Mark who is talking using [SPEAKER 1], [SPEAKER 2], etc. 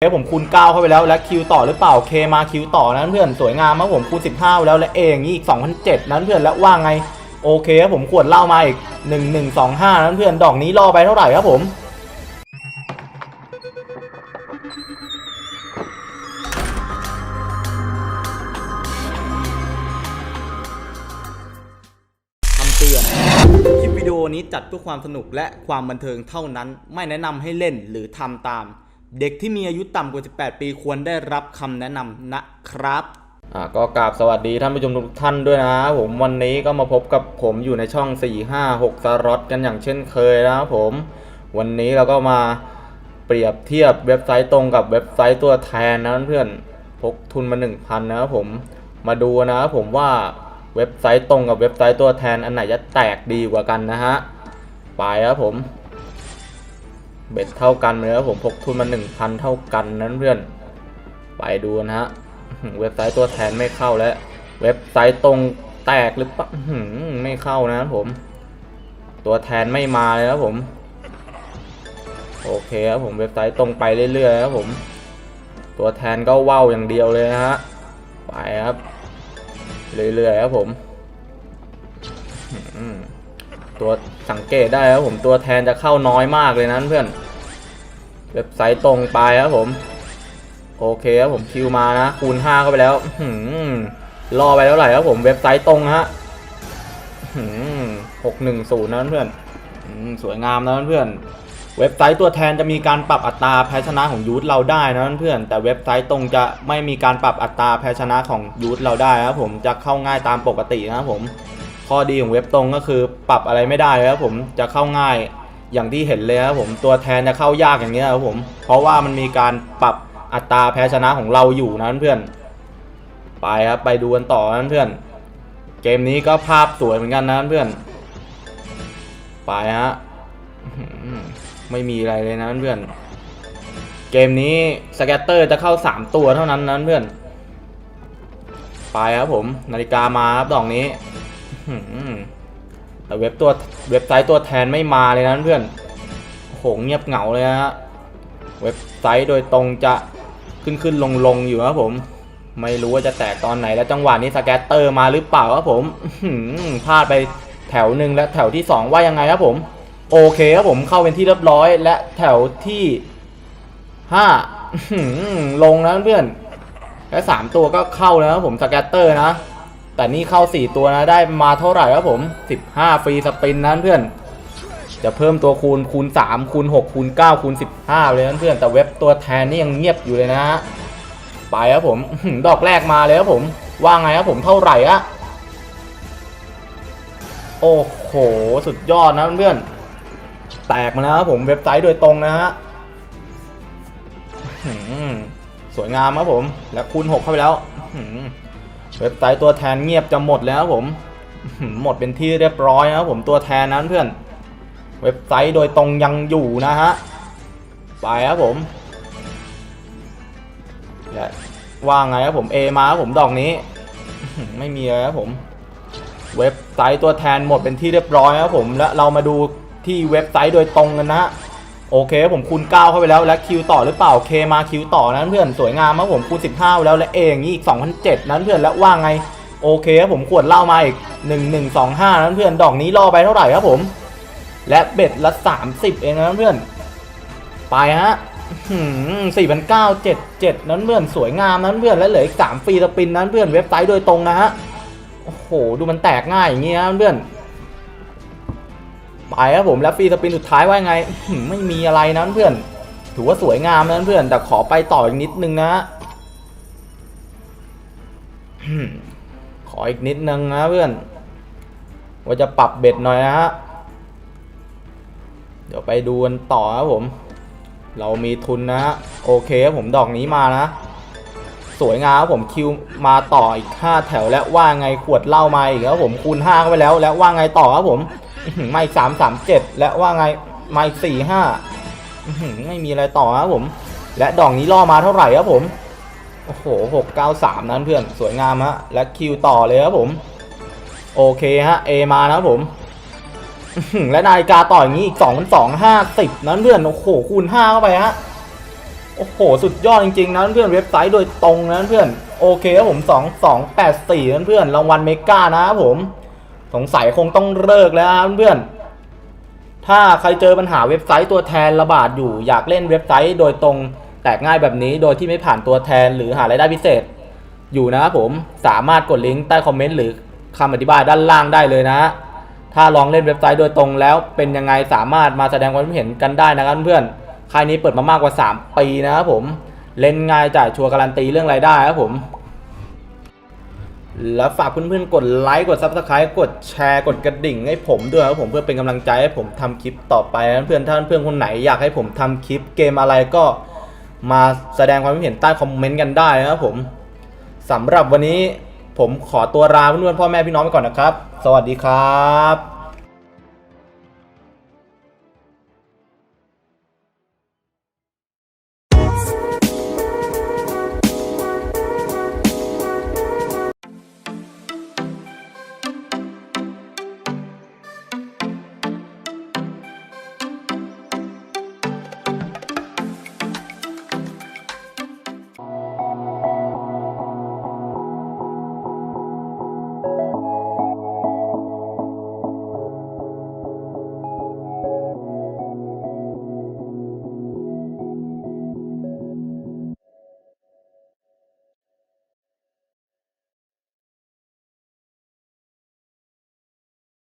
[SPEAKER 1] เคผมคูณ9เข้าไปแล้วและคิวต่อหรือเปล่าเคมาคิวต่อนั้นเพื่อนสวยงามครับผมคูณ15ไปแล้วและเองนี้อีก2,007นั้นเพื่อนแล้วว่าไงโอเคครับผมขวดเหล้ามาอีก 1125 นั้นเพื่อนดอกนี้ล่อไปเท่าไหร่ครับผมคำเตือนคลิปวิดีโอนี้จัดเพื่อความสนุกและความบันเทิงเท่านั้นไม่แนะนำให้เล่นหรือทำตาม เด็กที่มีอายุต่ำกว่า 18 ปีควรได้รับคำแนะนำนะครับอ่าก็กราบสวัสดีท่านผู้ชมทุกท่านด้วยนะผมวันนี้ก็มาพบกับผมอยู่ในช่อง 4 5 6สล็อตกันอย่างเช่นเคยนะครับผม วันนี้เราก็มาเปรียบเทียบเว็บไซต์ตรงกับเว็บไซต์ตัวแทนนะเพื่อนพกทุนมา 1,000 นะครับผมมาดูนะครับผมว่าเว็บไซต์ตรงกับเว็บไซต์ตัวแทนอันไหนจะแตกดีกว่ากันนะฮะไปครับผม เบ็ดเท่ากันเลยครับผมพกทุนมา 1,000 เท่ากันนั้นเพื่อน ไปดูนะฮะ เว็บไซต์ตัวแทนไม่เข้าแล้ว เว็บไซต์ตรงแตกหรือปล่าอื้อหือไม่เข้านะครับผม ตัวแทนไม่มาเลยครับผม โอเคครับผมเว็บไซต์ตรงไปเรื่อยๆครับผม ตัวแทนก็ว่าวอย่างเดียวเลยนะฮะ ไปครับ เรื่อยๆครับผม อื้อหือ ตัวสังเกตได้ครับผมตัวแทนจะเข้าน้อยมากเลยนั้นเพื่อนเว็บไซต์ตรงไปครับผม โอเคครับผมคิวมานะ คูณ5เข้าไปแล้วอื้อหืรอไปเท่าไหร่ครับผมเว็บไซต์ตรงฮะหกหนึ่งศูนย์นะเพื่อนสวยงามนะเพื่อนเว็บไซต์ตัวแทนจะมีการปรับอัตราแพ้ชนะของยูทเราได้นะเพื่อนแต่เว็บไซต์ตรงจะไม่มีการปรับอัตราแพ้ชนะของยูทเราได้ครับผมจะเข้าง่ายตามปกตินะครับผม ข้อดีของเว็บตรงก็คือปรับอะไรไม่ได้เลยครับผมจะเข้าง่ายอย่างที่เห็นเลยครับผมตัวแทนจะเข้ายากอย่างนี้ยครับผมเพราะว่ามันมีการปรับอัตราแพ้ชนะของเราอยู่นะเพื่อนไปครับไปดูกันต่อนะเพื่อน เกมนี้ก็ภาพสวยเหมือนกันนะเพื่อนไปฮะไม่มีอะไรเลยนะเพื่อน เกมนี้สแกตเตอร์จะเข้า 3 ตัวเท่านั้นนะเพื่อน ไปครับผม นาฬิกามาครับดอกนี้ แต่เว็บตัวเว็บไซต์ตัวแทนไม่มาเลยนะเพื่อนโอ้โหเงียบเหงาเลยนะฮะเว็บไซต์โดยตรงจะขึ้นขึ้นลงลงอยู่ครับผม ไม่รู้ว่าจะแตกตอนไหนแล้วจังหวะนี้สแกตเตอร์มาหรือเปล่าครับผมพลาดไปแถวหนึ่งและแถวที่สองว่ายังไงครับผม โอเคครับผมเข้าเป็นที่เรียบร้อย และแถวที่ห้าอื้อหือลงนะเพื่อนและสามตัวก็เข้าแล้วครับผมสแกตเตอร์นะ แต่นี่เข้า 4 ตัวนะได้มาเท่าไหร่ครับผม 15 ฟรีสปินนั้นเพื่อน จะเพิ่มตัวคูณคูณ 3 คูณ 6 คูณ 9 คูณ 15 เลยนั้นเพื่อนแต่เว็บตัวแทนนี่ยังเงียบอยู่เลยนะฮะไปครับผมดอกแรกมาเลยครับผมว่าไงครับผมเท่าไหร่อะโอ้โหสุดยอดนะเพื่อนแตกมาแล้วครับผมเว็บไซต์โดยตรงนะฮะสวยงามครับผม และคูณ 6 เข้าไปแล้ว เว็บไซต์ตัวแทนเงียบจะหมดแล้วผม หมดเป็นที่เรียบร้อยนะผมตัวแทนนั้นเพื่อน เว็บไซต์โดยตรงยังอยู่นะฮะ ไปครับผมและว่าไงครับผมเอมาครับผมดอกนี้ ไม่มีเลยครับผม เว็บไซต์ตัวแทนหมดเป็นที่เรียบร้อยครับผม และเรามาดูที่เว็บไซต์โดยตรงกันนะฮะ โอเคผมคูณ9เข้าไปแล้วและคิวต่อหรือเปล่าเคมาคิวต่อนั้นเพื่อนสวยงามครับผมคูณ15ไปแล้วและเออย่างนี้อีก2,007นั้นเพื่อนแล้วว่าไงโอเคครับผมขวดเหล้ามาอีก 1125 นั้นเพื่อนดอกนี้ล่อไปเท่าไหร่ครับผม และเบ็ดละ 30 เองนะเพื่อน ไปฮะสี่พันเก้าเจ็ดเจ็ดนั้นเพื่อนสวยงามนั้นเพื่อนและเหลืออีกสามฟรีสปินนั้นเพื่อนเว็บไซต์โดยตรงนะฮะโอ้โหดูมันแตกง่ายอย่างงี้นะเพื่อน ไปครับผมแล้วฟรีสปินสุดท้ายว่าไงไม่มีอะไรนะเพื่อน ถือว่าสวยงามนะเพื่อน แต่ขอไปต่ออีกนิดนึงนะขออีกนิดนึงนะเพื่อน ว่าจะปรับเบ็ดหน่อยนะฮะเดี๋ยวไปดูกันต่อครับผม เรามีทุนนะโอเคครับผมดอกนี้มานะ สวยงามครับผมคิวมาต่ออีก 5 แถวและว่าไงขวดเหล้ามาอีกครับผมคูณ5เข้าไปแล้ว และว่าไงต่อครับผม มาอีกสามสามเจ็ดและว่าไงมาอีกสี่ห้าไม่มีอะไรต่อครับผม และดอกนี้ล่อมาเท่าไหร่ครับผม โอ้โหหกเก้าสามนั้นเพื่อนสวยงามฮะและคิวต่อเลยครับผม โอเคฮะเอมานะครับผมและนาฬิกาต่ออย่างนี้อีกสองสองห้าสิบนั้นเพื่อนโอ้โหคูณห้าเข้าไปฮะโอ้โห สุดยอดจริงๆนะเพื่อนเว็บไซต์โดยตรงนะเพื่อน โอเคครับผม 2 2 8 4นะเพื่อนรางวัลเมกานะครับผม สงสัยคงต้องเลิกแล้วเพื่อนถ้าใครเจอปัญหาเว็บไซต์ตัวแทนระบาดอยู่อยากเล่นเว็บไซต์โดยตรงแตกง่ายแบบนี้โดยที่ไม่ผ่านตัวแทนหรือหารายได้พิเศษ อยู่นะครับผมสามารถกดลิงก์ใต้คอมเมนต์หรือคำอธิบายด้านล่างได้เลยนะ ถ้าลองเล่นเว็บไซต์โดยตรงแล้วเป็นยังไงสามารถมาแสดงความคิดเห็นกันได้นะครับเพื่อนค่ายนี้เปิดมามากกว่า 3 ปีนะครับผม เล่นง่ายจ่ายชัวร์การันตีเรื่องรายได้ครับผม แล้วฝากเพื่อนๆ กดไลค์ กด Subscribe กดแชร์ กดกระดิ่งให้ผมด้วยครับผมเพื่อเป็นกำลังใจให้ผมทำคลิปต่อไปนเพื่อนถ้าเพื่อนคนไหนอยากให้ผมทำคลิปเกมอะไรก็มาแสดงความคิดเห็นใต้คอมเมนต์กันได้นะครับผมสำหรับวันนี้ผมขอตัวลาเพื่อนๆพ่อแม่พี่น้องไปก่อนนะครับ สวัสดีครับ